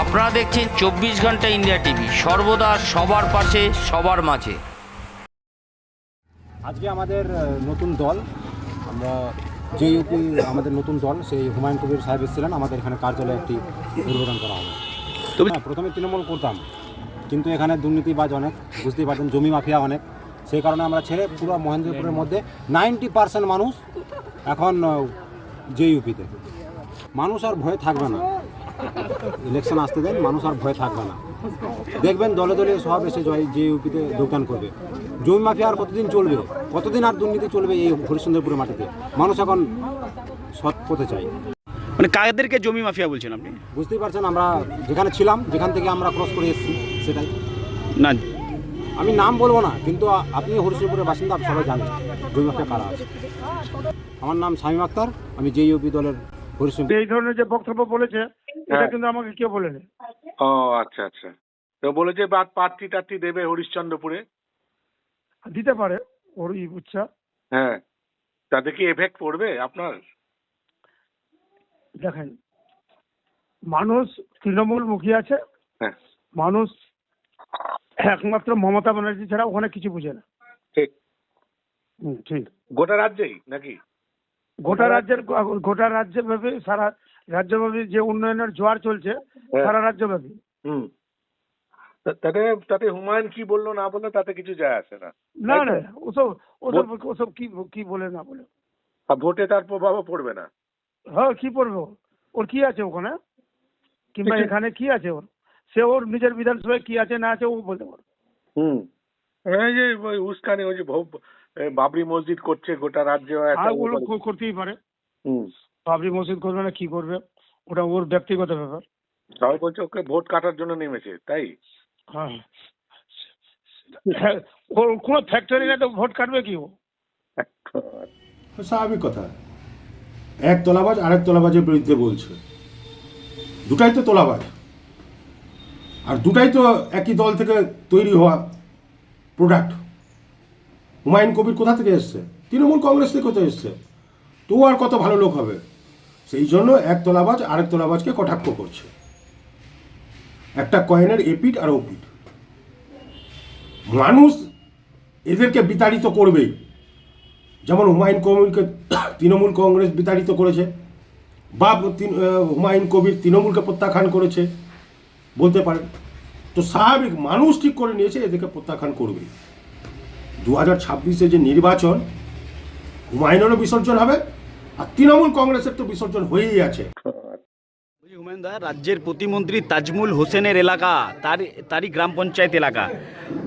আপনারা দেখছেন চব্বিশ ঘণ্টা ইন্ডিয়া টিভি। সর্বদা সবার পাশে সবার মাঝে। আজকে আমাদের নতুন দল। আমরা যে ইউপি আমাদের নতুন দল সেই হুমায়ুন কবির সাহেব এসেছিলেন। আমাদের এখানে কার্যালয়ে একটি উদ্বোধন করা হবে। তবে- হ্যাঁ, প্রথমে তৃণমূল করতাম। কিন্তু এখানে দুর্নীতিবাজ অনেক বুঝতেই পারছেন জমি মাফিয়া অনেক। সেই কারণে আমরা ছেড়ে পুরো মহেন্দ্রপুরের মধ্যে নাইনটি পার্সেন্ট মানুষ এখন যে ইউপিতে মানুষ আর ভয়ে থাকবে না। ইলেকশন আসতে দেন মানুষ আর ভয় থাকবে না। দেখবেন দলে দলে সব এসে জয় যে ইউপিতে যোগদান করবে। জমি মাফিয়া আর কতদিন চলবে? কতদিন আর দুর্নীতি চলবে এই হরিশ্চন্দ্রপুরের মাটিতে? মানুষ এখন সৎ পথে চাই মানে কাদেরকে জমি মাফিয়া বলছেন আপনি? বুঝতেই পারছেন আমরা যেখানে ছিলাম যেখান থেকে আমরা ক্রস করে এসেছি সেটাই। না। আমি নাম বলব না কিন্তু আপনি হরিশ্চন্দ্রপুরের বাসিন্দা আপনি সবাই জানেন জমি মাফিয়া কারা আছে। আমার নাম শামীম আক্তার আমি যে ইউপি দলের হরিশ্চন্দ্র এই ধরনের যে বক্তব্য বলেছে এটা কিন্তু আমাকে কেউ বলেনি। ও আচ্ছা আচ্ছা। তো বলেছে বাদ প্রার্থী টার্থী দেবে হরিশ্চন্দ্রপুরে। দিতে পারে ওর ইচ্ছা। হ্যাঁ। তাতে কি এফেক্ট পড়বে আপনার? দেখেন মানুষ তৃণমূল মুখী আছে। হ্যাঁ। মানুষ একমাত্র মমতা ব্যানার্জি ছাড়া ওখানে কিছু বুঝে না। ঠিক। হুম, ঠিক। গোটা রাজ্যেই নাকি? গোটা রাজ্যের গোটা রাজ্যব্যাপী সারা রাজ্যব্যাপী যে উন্নয়নের জোয়ার চলছে হ্যাঁ। সারা রাজ্যব্যাপী। হুম। তাতে তাতে হুমায়ুন কি বলল না বলল তাতে কিছু যায় আসে না। না না ওসব ওসব ওসব কি কি বলে না বলে। আর ভোটে তার প্রভাবও পড়বে না। হ্যাঁ কি পড়বে? ওর কি আছে ওখানে? কিংবা এখানে কি আছে ওর? সে ওর নিজের বিধানসভায় কি আছে না আছে ও বলতে পারবে। হুম। এই যে ওই উস্কানি ওই যে ভব- বাবরি মসজিদ করছে গোটা রাজ্য করতেই পারে। হুম। বাবরি মসজিদ করবে না কি করবে? ওটা ওর ব্যক্তিগত ব্যাপার। সবাই বলছে ওকে ভোট কাটার জন্য নেমেছে তাই? হ্যাঁ। হ্যাঁ, ওর কোনো ফ্যাক্টরি না তো ভোট কাটবে কি ও? স্বাভাবিক কথা। এক তোলাবাজ আরেক তোলাবাজের বিরুদ্ধে বলছে। দুটাই তো তোলাবাজ। আর দুটাই তো একই দল থেকে তৈরি হওয়া প্রোডাক্ট হুমায়ুন কবির কোথা থেকে এসছে? তৃণমূল কংগ্রেস থেকে কোথায় এসছে? তো আর কত ভালো লোক হবে? সেই জন্য এক তোলাবাজ আরেক তোলাবাজকে কটাক্ষ করছে। একটা কয়েনের এপিট আর ওপিট মানুষ এদেরকে বিতাড়িত করবেই যেমন হুমায়ুন কবিরকে তৃণমূল কংগ্রেস বিতাড়িত করেছে বা হুমায়ুন কবির তৃণমূলকে প্রত্যাখ্যান করেছে বলতে পারেন। তো স্বাভাবিক মানুষ ঠিক করে নিয়েছে এদেরকে প্রত্যাখ্যান করবে। দু হাজার ছাব্বিশে যে নির্বাচন, হুমায়ুনেরও বিসর্জন হবে আর তৃণমূল কংগ্রেসের তো বিসর্জন হয়েই আছে। বলছি হুমায়ুন দা রাজ্যের প্রতিমন্ত্রী তাজমুল হোসেনের এলাকা তার তারই গ্রাম পঞ্চায়েত এলাকা।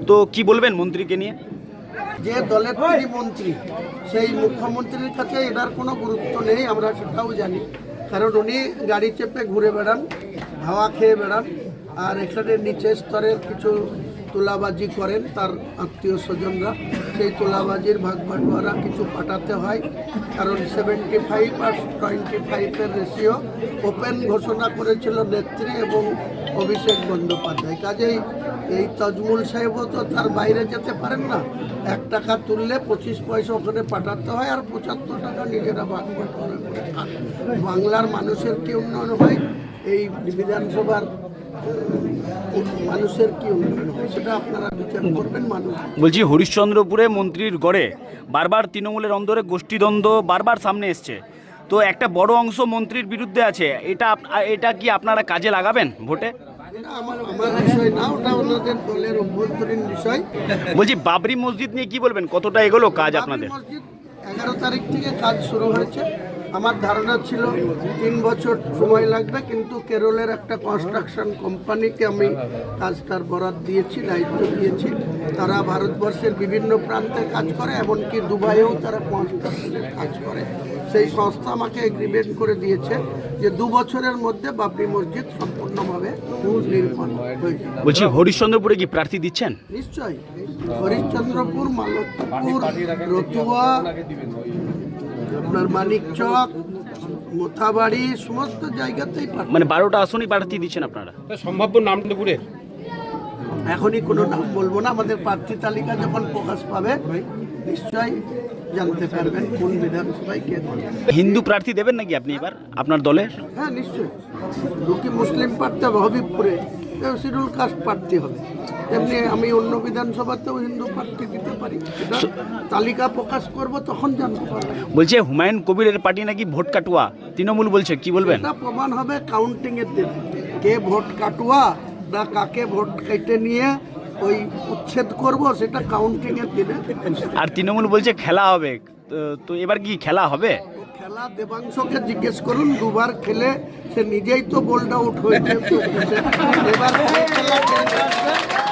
তো কি বলবেন মন্ত্রীকে নিয়ে? যে দলের তিনি মন্ত্রী সেই মুখ্যমন্ত্রীর কাছে এটার কোনো গুরুত্ব নেই আমরা সেটাও জানি। কারণ উনি গাড়ি চেপে ঘুরে বেড়ান হাওয়া খেয়ে বেড়ান আর এখানে নিচের স্তরের কিছু তোলাবাজি করেন তার আত্মীয় স্বজনরা। সেই তোলাবাজির ভাগ বাটোয়ারা কিছু পাঠাতে হয়, কারণ সেভেন্টি ফাইভ আর টোয়েন্টি ফাইভের রেশিও ওপেন ঘোষণা করেছিল নেত্রী এবং অভিষেক বন্দ্যোপাধ্যায়। কাজেই এই তাজমুল সাহেবও তো তার বাইরে যেতে পারেন না। এক টাকা তুললে পঁচিশ পয়সা ওখানে পাঠাতে হয় আর পঁচাত্তর টাকা নিজেরা ভাগ বাটোয়ারা করে বাংলার মানুষের কি উন্নয়ন হয়? এই বিধানসভার মানুষের কি উন্নয়ন হয় সেটা আপনারা বিচার করবেন মানুষ। বলছি হরিশ্চন্দ্রপুরে মন্ত্রীর গড়ে বারবার তৃণমূলের অন্দরে গোষ্ঠীদ্বন্দ্ব বারবার সামনে এসছে। তো একটা বড় অংশ মন্ত্রীর বিরুদ্ধে আছে এটা এটা কি আপনারা কাজে লাগাবেন ভোটে? বলছি বাবরি মসজিদ নিয়ে কি বলবেন? কতটা এগোলো কাজ আপনাদের? এগারো তারিখ থেকে কাজ শুরু হয়েছে। আমার ধারণা ছিল তিন বছর সময় লাগবে কিন্তু কেরলের একটা কনস্ট্রাকশন কোম্পানিকে আমি কাজটার বরাদ দিয়েছি দায়িত্ব দিয়েছি। তারা ভারতবর্ষের বিভিন্ন প্রান্তে কাজ করে এমনকি দুবাইয়েও তারা কনস্ট্রাকশনের কাজ করে। সেই সংস্থা আমাকে এগ্রিমেন্ট করে দিয়েছে যে দু বছরের মধ্যে বাবরি মসজিদ সম্পূর্ণভাবে নির্মাণ হয়ে যাবে। বলছি হরিশ্চন্দ্রপুরে কি প্রার্থী দিচ্ছেন? নিশ্চয়ই। হরিশ্চন্দ্রপুর মালতপুর রতুয়া আপনার মানিক চক মোথাবাড়ি সমস্ত জায়গাতেই মানে বারোটা আসনই প্রার্থী দিচ্ছেন আপনারা? সম্ভাব্য নাম দুপুরের এখনই কোনো নাম বলব না আমাদের প্রার্থী তালিকা যখন প্রকাশ পাবে নিশ্চয়ই জানতে পারবেন কোন বিধানসভায় কে হিন্দু প্রার্থী দেবেন নাকি আপনি এবার? আপনার দলে হ্যাঁ নিশ্চয়ই। দুটি মুসলিম প্রার্থী হবে হবিবপুরে শিডিউল কাস্ট প্রার্থী হবে। তেমনি আমি অন্য বিধানসভাতেও হিন্দু প্রার্থী দিতে পারি। এটা তালিকা প্রকাশ করব তখন জানতে পারবেন। বলছে হুমায়ুন কবিরের পার্টি নাকি ভোট কাটুয়া? তৃণমূল বলছে কি বলবেন? এটা প্রমাণ হবে কাউন্টিং এর দিন। কে ভোট কাটুয়া না কাকে ভোট কেটে নিয়ে ওই উচ্ছেদ করব সেটা কাউন্টিং এর দিনে। আর তৃণমূল বলছে খেলা হবে। তো- তো এবার কি খেলা হবে? খেলা দেবাংশকে জিজ্ঞেস করুন দুবার খেলে সে নিজেই তো বোল্ড আউট হয়েছে এবার খেলা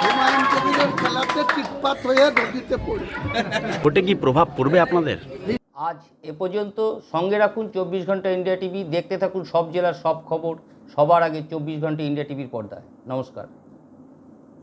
হুমায়ুন কবিরের খেলাতে চিৎপাত হয়ে নদীতে পড়ে। ভোটে কি প্রভাব পড়বে আপনাদের? আজ এ পর্যন্ত সঙ্গে রাখুন চব্বিশ ঘণ্টা ইন্ডিয়া টিভি দেখতে থাকুন সব জেলার সব খবর সবার আগে চব্বিশ ঘণ্টা ইন্ডিয়া টিভির পর্দায়। নমস্কার।